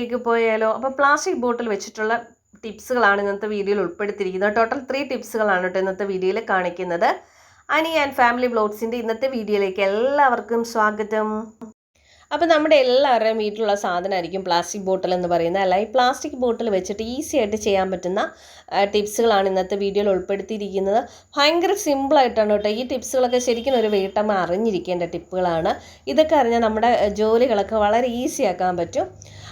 ടിപ്പിലേക്ക് പോയാലോ? അപ്പോൾ plastic bottle വെച്ചിട്ടുള്ള ടിപ്സുകളാണ് ഇന്നത്തെ വീഡിയോയിൽ ഉൾപ്പെടുത്തിയിരിക്കുന്നത്. ടോട്ടൽ ത്രീ ടിപ്സുകളാണ് കേട്ടോ ഇന്നത്തെ വീഡിയോയിൽ കാണിക്കുന്നത്. അനി ആൻഡ് ഫാമിലി ബ്ലോഗ്സിന്റെ ഇന്നത്തെ വീഡിയോയിലേക്ക് എല്ലാവർക്കും സ്വാഗതം. അപ്പോൾ നമ്മുടെ എല്ലാവരുടെയും വീട്ടിലുള്ള സാധനമായിരിക്കും പ്ലാസ്റ്റിക് ബോട്ടിൽ എന്ന് പറയുന്നത് അല്ല? ഈ പ്ലാസ്റ്റിക് ബോട്ടിൽ വെച്ചിട്ട് ഈസി ആയിട്ട് ചെയ്യാൻ പറ്റുന്ന ടിപ്സുകളാണ് ഇന്നത്തെ വീഡിയോയിൽ ഉൾപ്പെടുത്തിയിരിക്കുന്നത്. ഭയങ്കര സിമ്പിളായിട്ടാണ് കേട്ടോ ഈ ടിപ്സുകളൊക്കെ ശരിക്കും ഒരു വീട്ടമ്മ അറിഞ്ഞിരിക്കേണ്ട ടിപ്പുകളാണ്. ഇതൊക്കെ അറിഞ്ഞാൽ നമ്മുടെ ജോലികളൊക്കെ വളരെ ഈസിയാക്കാൻ പറ്റും.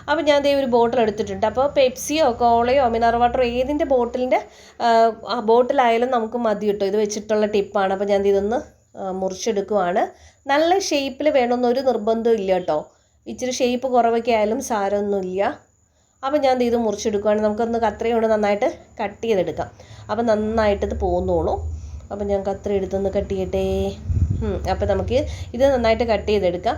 അപ്പോൾ ഞാൻ ദേ ഒരു ബോട്ടിൽ എടുത്തിട്ടുണ്ട്. അപ്പോൾ പെപ്സിയോ കോളയോ മിനറൽ വാട്ടറോ ഏതിന്റെ ബോട്ടിലിന്റെ ആ ബോട്ടിലായാലും നമുക്ക് മതി കിട്ടും. ഇത് വെച്ചിട്ടുള്ള ടിപ്പാണ്. അപ്പോൾ ഞാൻ ഇതൊന്ന് മുറിച്ചെടുക്കുവാണ്. നല്ല ഷേപ്പിൽ വേണമെന്നൊരു നിർബന്ധവും ഇല്ല കേട്ടോ. ഇച്ചിരി ഷേപ്പ് കുറവൊക്കെ ആയാലും സാരമൊന്നുമില്ല. അപ്പോൾ ഞാൻ ഇത് മുറിച്ചെടുക്കുവാണ്. നമുക്കൊന്ന് കത്രയും കൊണ്ട് നന്നായിട്ട് കട്ട് ചെയ്തെടുക്കാം. അപ്പോൾ നന്നായിട്ട് ഇത് പോന്നോളൂ. അപ്പോൾ ഞാൻ കത്ര എടുത്തൊന്ന് കട്ട് ചെയ്യട്ടെ. അപ്പോൾ നമുക്ക് ഇത് നന്നായിട്ട് കട്ട് ചെയ്തെടുക്കാം.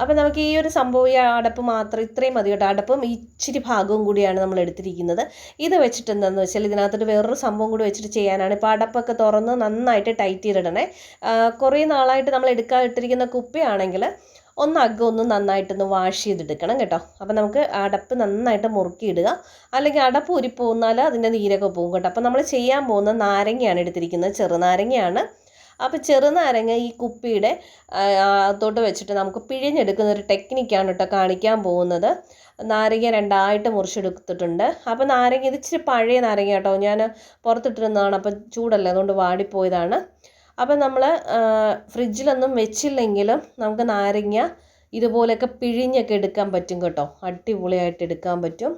അപ്പോൾ നമുക്ക് ഈ ഒരു സംഭവം ഈ അടപ്പ് മാത്രം ഇത്രയും മതി കേട്ടോ. അടപ്പും ഇച്ചിരി ഭാഗവും കൂടിയാണ് നമ്മൾ എടുത്തിരിക്കുന്നത്. ഇത് വെച്ചിട്ട് എന്താണെന്ന് വെച്ചാൽ ഇതിനകത്തൊരു വേറൊരു സംഭവം കൂടി വെച്ചിട്ട് ചെയ്യാനാണ്. ഇപ്പോൾ അടപ്പൊക്കെ തുറന്ന് നന്നായിട്ട് ടൈറ്റ് ചെയ്തിടണേ. കുറേ നാളായിട്ട് നമ്മൾ എടുക്കാതിട്ടിരിക്കുന്ന കുപ്പിയാണെങ്കിൽ ഒന്ന് അകം ഒന്ന് നന്നായിട്ടൊന്ന് വാഷ് ചെയ്തെടുക്കണം കേട്ടോ. അപ്പോൾ നമുക്ക് അടപ്പ് നന്നായിട്ട് മുറുക്കിയിടുക. അല്ലെങ്കിൽ അടപ്പ് ഉരിപ്പോന്നാൽ അതിന്റെ നീരൊക്കെ പോകും കേട്ടോ. അപ്പോൾ നമ്മൾ ചെയ്യാൻ പോകുന്ന നാരങ്ങയാണ് എടുത്തിരിക്കുന്നത്. ചെറുനാരങ്ങയാണ്. അപ്പോൾ ചെറുനാരങ്ങ ഈ കുപ്പിയുടെ അകത്തോട്ട് വെച്ചിട്ട് നമുക്ക് പിഴിഞ്ഞെടുക്കുന്ന ഒരു ടെക്നിക്കാണ് കേട്ടോ കാണിക്കാൻ പോകുന്നത്. നാരങ്ങ രണ്ടായിട്ട് മുറിച്ചെടുത്തിട്ടുണ്ട്. അപ്പോൾ നാരങ്ങ ഇത് ഇച്ചിരി പഴയ നാരങ്ങ കേട്ടോ. ഞാൻ പുറത്തിട്ടിരുന്നതാണ് അപ്പോൾ ചൂടല്ലേ അതുകൊണ്ട് വാടിപ്പോയതാണ്. അപ്പോൾ നമ്മൾ ഫ്രിഡ്ജിലൊന്നും വെച്ചില്ലെങ്കിലും നമുക്ക് നാരങ്ങ ഇതുപോലെയൊക്കെ പിഴിഞ്ഞൊക്കെ എടുക്കാൻ പറ്റും കേട്ടോ. അടിപൊളിയായിട്ട് എടുക്കാൻ പറ്റും.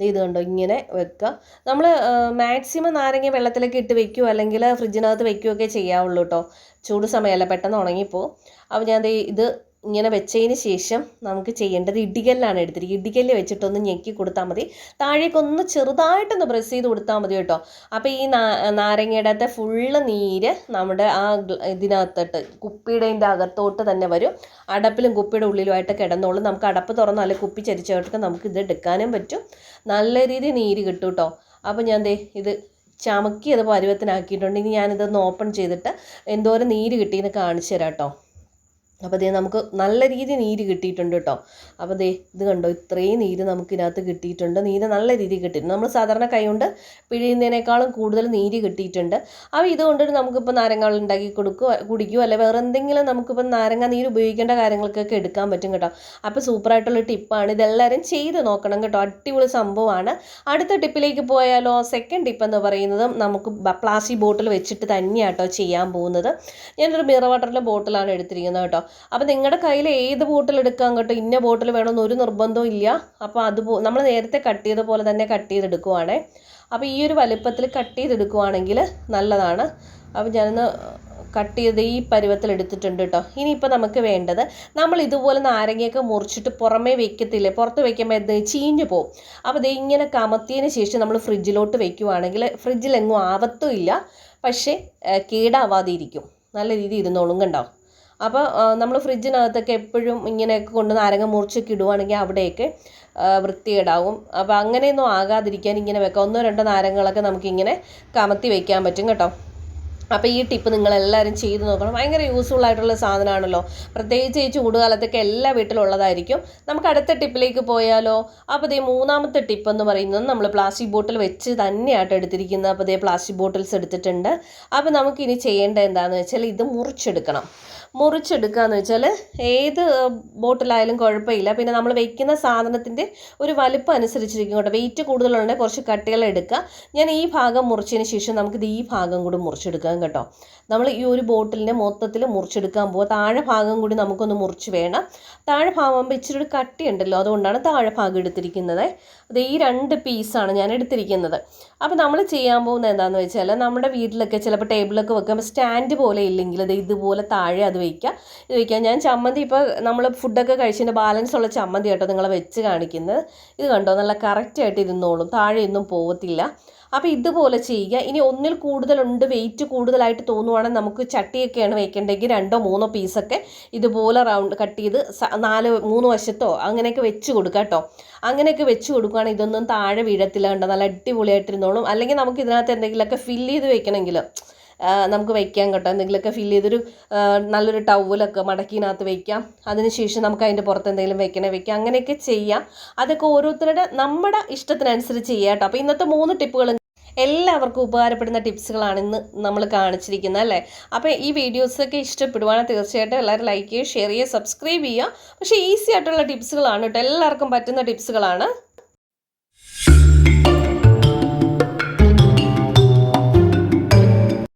ഇത് കണ്ടോ? ഇങ്ങനെ വെക്കുക നമ്മൾ മാക്സിമം നാരങ്ങ വെള്ളത്തിലൊക്കെ ഇട്ട് വെക്കുകയോ അല്ലെങ്കിൽ ഫ്രിഡ്ജിനകത്ത് വെക്കുകയൊക്കെ ചെയ്യാവുള്ളൂ കേട്ടോ ചൂട് സമയമല്ല പെട്ടെന്ന് ഉണങ്ങിപ്പോവും അപ്പോൾ ഞാൻ ഇത് ഇങ്ങനെ വെച്ചതിന് ശേഷം നമുക്ക് ചെയ്യേണ്ടത് ഇടികല്ലാണ് എടുത്തിരിക്കുക. ഇടികല്ല് വെച്ചിട്ടൊന്ന് ഞെക്കി കൊടുത്താൽ മതി. താഴേക്കൊന്ന് ചെറുതായിട്ടൊന്ന് പ്രസ് ചെയ്ത് കൊടുത്താൽ മതി കേട്ടോ. അപ്പോൾ ഈ നാരങ്ങയുടെ അകത്തെ ഫുള്ള് നീര് നമ്മുടെ ആ ഇതിനകത്തോട്ട് കുപ്പിയുടെ അകത്തോട്ട് തന്നെ വരും. അടപ്പിലും കുപ്പിയുടെ ഉള്ളിലുമായിട്ട് കിടന്നോളും. നമുക്ക് അടപ്പ് തുറന്ന് നല്ല കുപ്പി ചരിച്ചോട്ടൊക്കെ നമുക്ക് ഇത് എടുക്കാനും പറ്റും. നല്ല രീതിയിൽ നീര് കിട്ടും കേട്ടോ. അപ്പോൾ ഞാൻ ദേ ഇത് ചമക്കി അത് പരുവത്തിനാക്കിയിട്ടുണ്ട്. ഇനി ഞാനിതൊന്ന് ഓപ്പൺ ചെയ്തിട്ട് എന്തോരം നീര് കിട്ടിയെന്ന് കാണിച്ചു തരാം കേട്ടോ. അപ്പോൾ ദേ നമുക്ക് നല്ല രീതിയിൽ നീര് കിട്ടിയിട്ടുണ്ട് കേട്ടോ അപ്പോൾ ദേ ഇത് കണ്ടോ? ഇത്രയും നീര് നമുക്കിതിനകത്ത് കിട്ടിയിട്ടുണ്ട്. നീര് നല്ല രീതിയിൽ കിട്ടിയിട്ടുണ്ട്. നമ്മൾ സാധാരണ കൈ കൊണ്ട് പിഴിയുന്നതിനേക്കാളും കൂടുതൽ നീര് കിട്ടിയിട്ടുണ്ട്. അപ്പോൾ ഇതുകൊണ്ട് നമുക്കിപ്പോൾ നാരങ്ങ ഉണ്ടാക്കി കൊടുക്കുക കുടിക്കുക അല്ലെ വേറെ എന്തെങ്കിലും നമുക്കിപ്പോൾ നാരങ്ങ നീര് ഉപയോഗിക്കേണ്ട കാര്യങ്ങൾക്കൊക്കെ എടുക്കാൻ പറ്റും കേട്ടോ. അപ്പോൾ സൂപ്പറായിട്ടുള്ള ടിപ്പാണ്. ഇതെല്ലാവരും ചെയ്ത് നോക്കണം കേട്ടോ. അടിപൊളി സംഭവമാണ്. അടുത്ത ടിപ്പിലേക്ക് പോയാലോ? സെക്കൻഡ് ടിപ്പ് എന്ന് പറയുന്നത് നമുക്ക് പ്ലാസ്റ്റിക് ബോട്ടിൽ വെച്ചിട്ട് തന്നെയാട്ടോ ചെയ്യാൻ പോകുന്നത്. ഞാനൊരു മിറർ വാട്ടറിന്റെ ബോട്ടിലാണ് എടുത്തിരിക്കുന്നത് കേട്ടോ. അപ്പോൾ നിങ്ങളുടെ കയ്യിൽ ഏത് ബോട്ടിൽ എടുക്കാൻ കേട്ടോ ഇന്ന ബോട്ടിൽ വേണമെന്ന് ഒരു നിർബന്ധവും ഇല്ല. അപ്പോൾ അത് നമ്മൾ നേരത്തെ കട്ട് ചെയ്ത പോലെ തന്നെ കട്ട് ചെയ്തെടുക്കുവാണേ. അപ്പോൾ ഈ ഒരു വലുപ്പത്തിൽ കട്ട് ചെയ്തെടുക്കുവാണെങ്കിൽ നല്ലതാണ്. അപ്പോൾ ഞാനൊന്ന് കട്ട് ചെയ്ത് ഈ പരുവത്തിൽ എടുത്തിട്ടുണ്ട് കേട്ടോ ഇനിയിപ്പോൾ നമുക്ക് വേണ്ടത് നമ്മൾ ഇതുപോലെ നാരങ്ങയൊക്കെ മുറിച്ചിട്ട് പുറമേ വെക്കത്തില്ലേ? പുറത്ത് വെക്കുമ്പോൾ എന്ത് ചീഞ്ഞു പോകും അപ്പോൾ ഇത് ഇങ്ങനെ കമത്തിയതിന് ശേഷം നമ്മൾ ഫ്രിഡ്ജിലോട്ട് വെക്കുവാണെങ്കിൽ ഫ്രിഡ്ജിലെങ്ങും ആവത്തും ഇല്ല. പക്ഷേ കേടാവാതിരിക്കും. നല്ല രീതിയിൽ ഇരുന്നോളും കണ്ടോ? അപ്പോൾ നമ്മൾ ഫ്രിഡ്ജിനകത്തൊക്കെ എപ്പോഴും ഇങ്ങനെയൊക്കെ കൊണ്ട് നാരങ്ങ മുറിച്ചൊക്കെ ഇടുവാണെങ്കിൽ അവിടെയൊക്കെ വൃത്തികേടാവും. അപ്പോൾ അങ്ങനെയൊന്നും ആകാതിരിക്കാൻ ഇങ്ങനെ വെക്കാം. ഒന്നോ രണ്ടോ നാരങ്ങകളൊക്കെ നമുക്കിങ്ങനെ കമത്തി വെക്കാൻ പറ്റും കേട്ടോ. അപ്പോൾ ഈ ടിപ്പ് നിങ്ങളെല്ലാവരും ചെയ്ത് നോക്കണം. ഭയങ്കര യൂസ്ഫുൾ ആയിട്ടുള്ള സാധനമാണല്ലോ. പ്രത്യേകിച്ച് ഈ ചൂടുകാലത്തൊക്കെ എല്ലാ വീട്ടിലുള്ളതായിരിക്കും. നമുക്ക് അടുത്ത ടിപ്പിലേക്ക് പോയാലോ? അപ്പോൾ ഇതേ മൂന്നാമത്തെ ടിപ്പ് എന്ന് പറയുന്നത് നമ്മൾ പ്ലാസ്റ്റിക് ബോട്ടിൽ വെച്ച് തന്നെയായിട്ട് എടുത്തിരിക്കുന്നത്. അപ്പോൾ ഇതേ പ്ലാസ്റ്റിക് ബോട്ടിൽസ് എടുത്തിട്ടുണ്ട്. അപ്പോൾ നമുക്കിനി ചെയ്യേണ്ടത് എന്താണെന്ന് വെച്ചാൽ ഇത് മുറിച്ചെടുക്കണം. മുറിച്ചെടുക്കുക എന്ന് വെച്ചാൽ ഏത് ബോട്ടിലായാലും കുഴപ്പമില്ല. പിന്നെ നമ്മൾ വെക്കുന്ന സാധനത്തിന്റെ ഒരു വലുപ്പം അനുസരിച്ചിരിക്കും കേട്ടോ. വെയിറ്റ് കൂടുതലുണ്ടെങ്കിൽ കുറച്ച് കട്ടികൾ എടുക്കുക. ഞാൻ ഈ ഭാഗം മുറിച്ചതിന് ശേഷം നമുക്കിത് ഈ ഭാഗം കൂടി മുറിച്ചെടുക്കാം കേട്ടോ. നമ്മൾ ഈ ഒരു ബോട്ടിലിനെ മൊത്തത്തിൽ മുറിച്ചെടുക്കാൻ പോവുക താഴെ ഭാഗം കൂടി നമുക്കൊന്ന് മുറിച്ച് വേണം. താഴെ ഭാഗം ആകുമ്പോൾ ഇച്ചിരി ഒരു കട്ടിയുണ്ടല്ലോ അതുകൊണ്ടാണ് താഴെ ഭാഗം എടുത്തിരിക്കുന്നത്. അത് ഈ രണ്ട് പീസാണ് ഞാൻ എടുത്തിരിക്കുന്നത്. അപ്പോൾ നമ്മൾ ചെയ്യാൻ പോകുന്നത് എന്താണെന്ന് വെച്ചാൽ നമ്മുടെ വീട്ടിലൊക്കെ ചിലപ്പോൾ ടേബിളൊക്കെ വെക്കുമ്പോൾ സ്റ്റാൻഡ് പോലെ ഇല്ലെങ്കിൽ അത് ഇതുപോലെ താഴെ അത് വയ്ക്കുക ഇത് വയ്ക്കുക ഞാൻ ചമ്മന്തി ഇപ്പോൾ നമ്മൾ ഫുഡൊക്കെ കഴിച്ചതിന്റെ ബാലൻസ് ഉള്ള ചമ്മന്തി കേട്ടോ നിങ്ങളെ വെച്ച് കാണിക്കുന്നത്. ഇത് കണ്ടോ? നല്ല കറക്റ്റായിട്ട് ഇരുന്നോളും. താഴെയൊന്നും പോകത്തില്ല അപ്പോൾ ഇതുപോലെ ചെയ്യുക. ഇനി ഒന്നിൽ കൂടുതലുണ്ട് വെയിറ്റ് കൂടുതലായിട്ട് തോന്നുവാണെങ്കിൽ നമുക്ക് ചട്ടിയൊക്കെയാണ് വെക്കേണ്ടതെങ്കിൽ രണ്ടോ മൂന്നോ പീസൊക്കെ ഇതുപോലെ റൗണ്ട് കട്ട് ചെയ്ത് നാല് മൂന്ന് വശത്തോ അങ്ങനെയൊക്കെ വെച്ച് കൊടുക്കുക കേട്ടോ അങ്ങനെയൊക്കെ വെച്ച് കൊടുക്കുകയാണെങ്കിൽ ഇതൊന്നും താഴെ വീഴത്തില്ല കണ്ടോ? നല്ല അടിപൊളിയായിട്ടിരുന്നോളും അല്ലെങ്കിൽ നമുക്ക് ഇതിനകത്ത് എന്തെങ്കിലുമൊക്കെ ഫില്ല് ചെയ്ത് വെക്കണമെങ്കിൽ നമുക്ക് വയ്ക്കാം കേട്ടോ. എന്തെങ്കിലുമൊക്കെ ഫില്ല് ചെയ്തൊരു നല്ലൊരു ടവലൊക്കെ മടക്കിനകത്ത് വയ്ക്കാം അതിനുശേഷം നമുക്ക് അതിന്റെ പുറത്ത് എന്തെങ്കിലും വെക്കണേ വെക്കാം. അങ്ങനെയൊക്കെ ചെയ്യാം. അതൊക്കെ ഓരോരുത്തരുടെ നമ്മുടെ ഇഷ്ടത്തിനനുസരിച്ച് ചെയ്യാം കേട്ടോ. അപ്പോൾ ഇന്നത്തെ മൂന്ന് ടിപ്പുകൾ എല്ലാവർക്കും ഉപകാരപ്പെടുന്ന ടിപ്സുകളാണ് ഇന്ന് നമ്മൾ കാണിച്ചിരിക്കുന്നത് അല്ലേ? അപ്പോൾ ഈ വീഡിയോസൊക്കെ ഇഷ്ടപ്പെടുവാണെങ്കിൽ തീർച്ചയായിട്ടും എല്ലാവരും ലൈക്ക് ചെയ്യുക ഷെയർ ചെയ്യുക സബ്സ്ക്രൈബ് ചെയ്യുക. പക്ഷേ ഈസി ആയിട്ടുള്ള ടിപ്സുകളാണ് കേട്ടോ. എല്ലാവർക്കും പറ്റുന്ന ടിപ്സുകളാണ്.